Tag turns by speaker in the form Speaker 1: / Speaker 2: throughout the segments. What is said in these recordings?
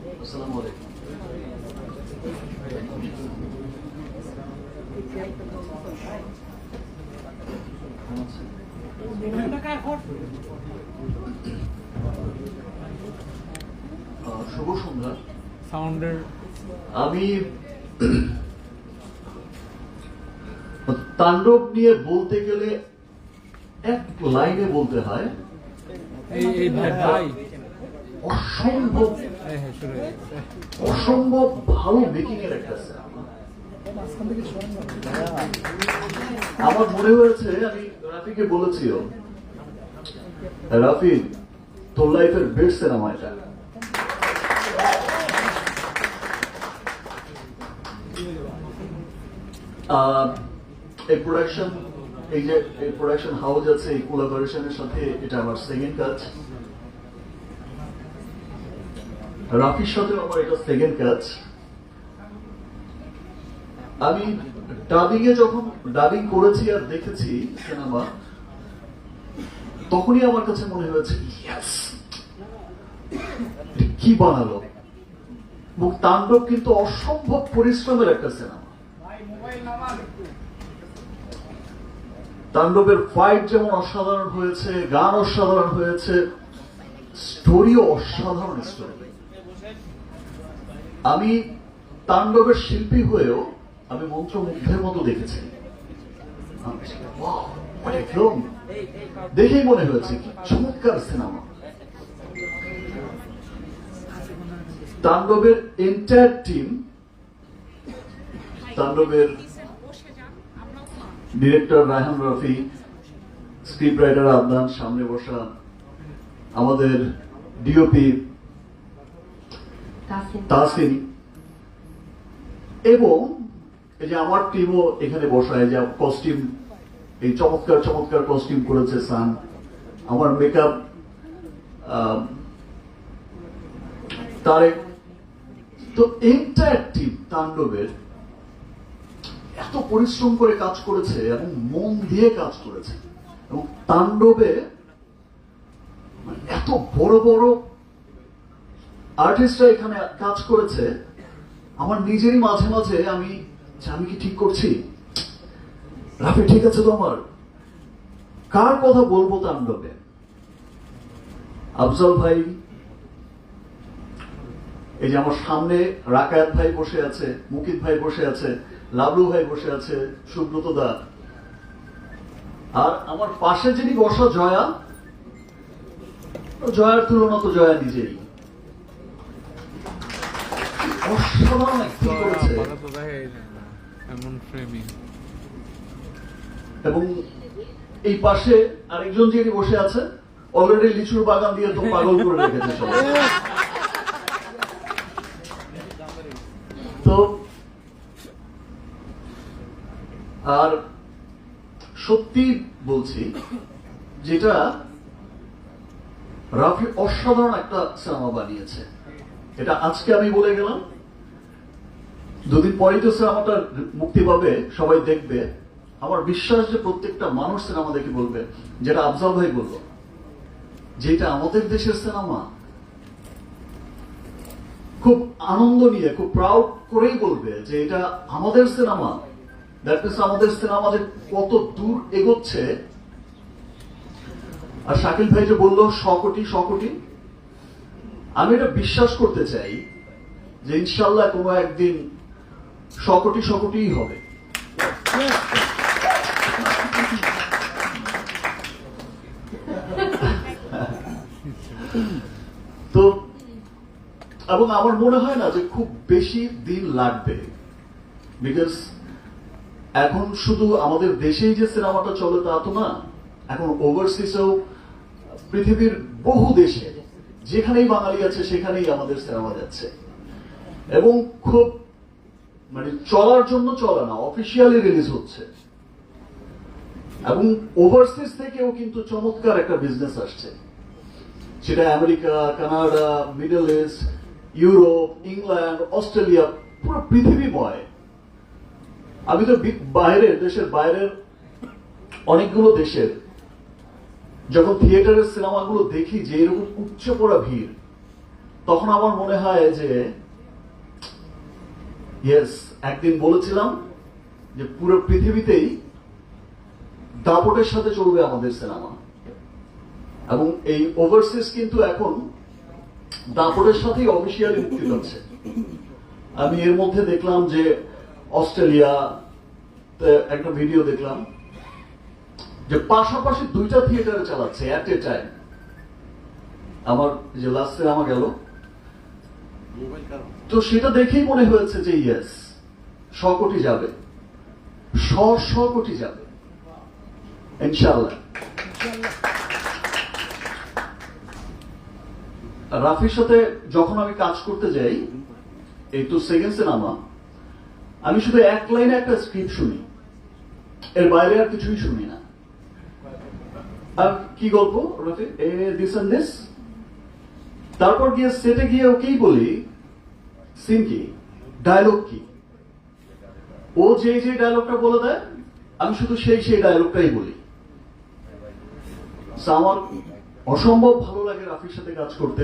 Speaker 1: আসসালামু আলাইকুম। শুভ সন্ধ্যা।
Speaker 2: সাউন্ডের
Speaker 1: আমি তাণ্ডব নিয়ে বলতে গেলে এক লাইনে বলতে হয়।
Speaker 2: এই ভাই।
Speaker 1: অসম্ভব
Speaker 2: হ্যাঁ হ্যাঁ।
Speaker 1: অসম্ভব ভালো মেকিং এর একটা আমার মনে হয়েছে আমি রাফিকে বলেছিও রাফি তোর লাইফের বেস্ট সিনেমা এটা। এই প্রোডাকশন এই যে এই প্রোডাকশন হাউস আছে এই কোলাবোরেশনের সাথে এটা আমার সেকেন্ড কাজ। রাফির সাথে আমার এটা সেকেন্ড কাজ আমি ডাবিং এ যখন ডাবিং করেছি আর দেখেছি সিনেমা তখনই আমার কাছে মনে হয়েছে, "Yes! কি বানালো? মুখ তাণ্ডব কিন্তু অসম্ভব পরিশ্রমের একটা সিনেমা তাণ্ডবের ফাইট যেমন অসাধারণ হয়েছে, গান অসাধারণ হয়েছে স্টোরিও অসাধারণ স্টোরি আমি তাণ্ডবের শিল্পী হয়েও আমি মন্ত্রমুগ্ধের মতো দেখেছি! দেখেই মনে হয়েছে কি, চমৎকার সিনেমা তাণ্ডবের এন্টায়ার টিম তাণ্ডবের director Raihan Rafi script writer Adnan, সামনে বসা আমাদের ডিওপি তাসিন এবং এই যে আমার টিমও এখানে বসায় যে কস্টিউম এই চমৎকার চমৎকার কস্টিউম করেছে সান। আমার মেকআপ তারেক। তো এন্টায়ার টিম তাণ্ডবের এত পরিশ্রম করে কাজ করেছে এবং মন দিয়ে কাজ করেছে। এবং তাণ্ডবে মানে এত বড় বড় আর্টিস্টরা এখানে কাজ করেছে, আমার নিজেরই মাঝে মাঝে আমি আমি কি ঠিক করছি? রাফি, ঠিক আছে তো আমার? কার কথা বলব তাণ্ডবে আফজল ভাই, এই যে আমার সামনে রাকায়াত ভাই বসে আছে, মুকিত ভাই বসে আছে, লাবলু ভাই বসে আছে, সুব্রত দা। আর আমার পাশে যিনি বসা জয়া, জয়ার তুলনা তো জয়া নিজেই অসাধারণ acting করেছে
Speaker 2: আপাতত দেখাই যায় না।
Speaker 1: এবং এই পাশে আরেকজন যিনি বসে আছে অলরেডি লিচুর বাগান দিয়ে তো পাগল করে রেখেছে সবাই। তো, আর সত্যি বলছি, যেটা রাফি অসাধারণ একটা সিনেমা বানিয়েছে। এটা আজকে আমি বলে গেলাম দুদিন পরেই তো সিনেমাটা মুক্তি পাবে, সবাই দেখবে, আমার বিশ্বাস যে প্রত্যেকটা মানুষ সিনেমা দেখে বলবে, যেটা আফজাল ভাই বলল, যেটা আমাদের দেশের সিনেমা, খুব আনন্দ নিয়ে, খুব প্রাউড করেই বলবে যে এটা আমাদের সিনেমা। দ্যাট মিনস আমাদের সিনেমা যে কত দূর এগোচ্ছে। আর শাকিল ভাই যে বলল শ কোটি শ কোটি আমি এটা বিশ্বাস করতে চাই যে ইনশাল্লাহ কোনো একদিন শ কোটি শ কোটিই হবে। তো, এবং আমার মনে হয় না যে খুব বেশি দিন লাগবে। বিকজ এখন শুধু আমাদের দেশেই যে সিনেমাটা চলে তা তো না, এখন ওভারসিসেও পৃথিবীর বহু দেশে, যেখানেই বাঙালি আছে, সেখানেই আমাদের সিনেমা যাচ্ছে। এবং খুব মানে চলার জন্য চলে না অফিসিয়ালি রিলিজ হচ্ছে। এবং ওভারসিজ থেকেও কিন্তু চমৎকার একটা বিজনেস আসছে। সেটা America, Canada Middle East Europe, England, Australia, পুরো পৃথিবী পৃথিবীময়। আমি তো বাইরের দেশের বাইরের অনেকগুলো দেশের, যখন থিয়েটারের সিনেমাগুলো দেখি যে এরকম উচ্চ পড়া ভিড়, তখন আমার মনে হয় যে ইয়েস একদিন বলেছিলাম যে পুরো পৃথিবীতেই দাপটের সাথে চলবে আমাদের সিনেমা। এবং এই ওভারসিজ কিন্তু এখন দাপটের সাথেই অফিসিয়ালি মুক্তি পাচ্ছে। আমি এর মধ্যে দেখলাম যে অস্ট্রেলিয়া একটা ভিডিও দেখলাম যে পাশাপাশি দুইটা থিয়েটারে চালাচ্ছে অ্যাট এ টাইম আমার যে লাস্ট সিনেমা গেল তো সেটা দেখেই মনে হয়েছে যে ইয়েস শ কোটি যাবে। শ শ কোটি যাবে। ইনশাল্লাহ রাফির সাথে যখন আমি কাজ করতে যাই, এই তো সেকেন্ড সিনেমা আমি শুধু এক লাইনে একটা স্ক্রিপ্ট শুনি। এর বাইরে আর কিছুই শুনি না। আর কি গল্প, Rafi? A this and this তারপর গিয়ে সেটে গিয়ে ওকেই বলি সিন কি? ডায়লগ কি? ও যে যে ডায়লগটা বলে দেয়, আমি শুধু সেই সেই ডায়লগটাই বলি। আমার অসম্ভব ভালো লাগে রাফির সাথে কাজ করতে।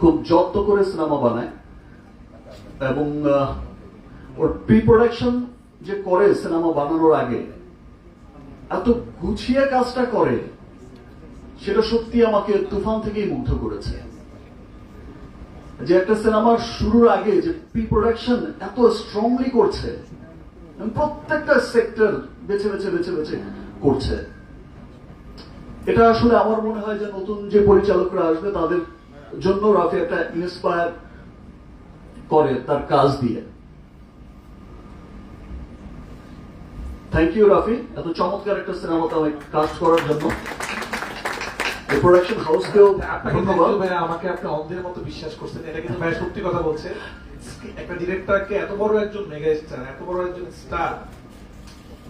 Speaker 1: খুব যত্ন করে সিনেমা বানায়। এবং ওর প্রি প্রোডাকশন যে করে সিনেমা বানানোর আগে, এত গুছিয়ে কাজটা করে। সেটা সত্যি আমাকে তুফান থেকেই মুগ্ধ করেছে। যে একটা সিনেমার শুরুর আগে যে প্রি প্রোডাকশন এত স্ট্রংলি করছে প্রত্যেকটা সেক্টর বেছে বেছে বেছে বেছে করছে। এটা আসলে আমার মনে হয় যে নতুন যে পরিচালকরা আসবে, তাদের জন্য রাফি একটা ইন্সপায়ার করে তার কাজ দিয়ে। Thank you Rafi. এত চমৎকার একটা সিনেমাতে কাজ করার জন্য।
Speaker 3: আপনাকে
Speaker 1: ধন্যবাদ
Speaker 3: আমাকে আপনি অন্ধের মতো বিশ্বাস করছেন এটা কিন্তু ভাই সত্যি কথা বলছে। একটা ডিরেক্টরকে এত বড় একজন মেগা স্টার এত বড় একজন স্টার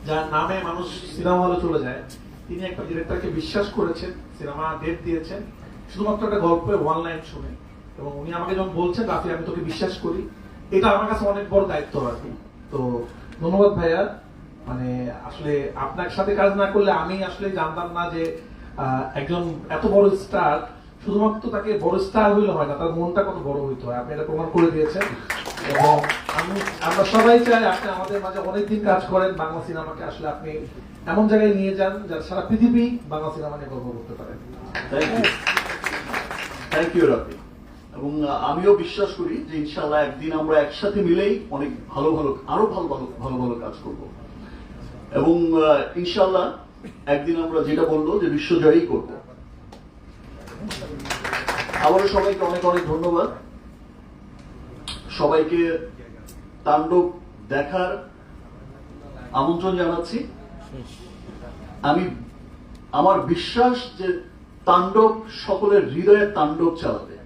Speaker 3: যার নামে মানুষ সিনেমা হলে চলে যায় তিনি একটা ডিরেক্টরকে বিশ্বাস করেছেন সিনেমা ডেট দিয়েছেন শুধুমাত্র একটা গল্পের ওয়ান লাইন শুনে। এবং উনি আমাকে যখন বলছেন রাফি আমি তোকে বিশ্বাস করি। এটা আমার কাছে অনেক বড় দায়িত্ব আর কি তো ধন্যবাদ ভাইয়া। মানে আসলে আপনার সাথে কাজ না করলে আমি আসলে জানতাম না যে একজন এত বড় স্টার শুধুমাত্র তাকে বড় স্টার হইলে হয় না, তার মনটা কত বড় হইতে হয়, আপনি এটা প্রমাণ করে দিয়েছেন। এবং আমি, আমরা সবাই চাই আপনি আমাদের মাঝে অনেকদিন কাজ করেন, বাংলা সিনেমাকে আসলে আপনি এমন জায়গায় নিয়ে যান যাতে সারা পৃথিবী বাংলা সিনেমা নিয়ে গর্ব করতে পারে।
Speaker 1: থ্যাংক ইউ রাফি এবং আমিও বিশ্বাস করি যে ইনশাল্লাহ একদিন আমরা একসাথে মিলেই অনেক ভালো ভালো, আরও ভালো ভালো ভালো ভালো কাজ করব। এবং ইনশাল্লাহ একদিন আমরা যেটা বলল যে বিশ্বজয়ী করব। আবারও সবাইকে অনেক অনেক ধন্যবাদ। সবাইকে তাণ্ডব দেখার আমন্ত্রণ জানাচ্ছি। আমি, আমার বিশ্বাস যে তাণ্ডব, সকলের হৃদয়ে তাণ্ডব চালাবে।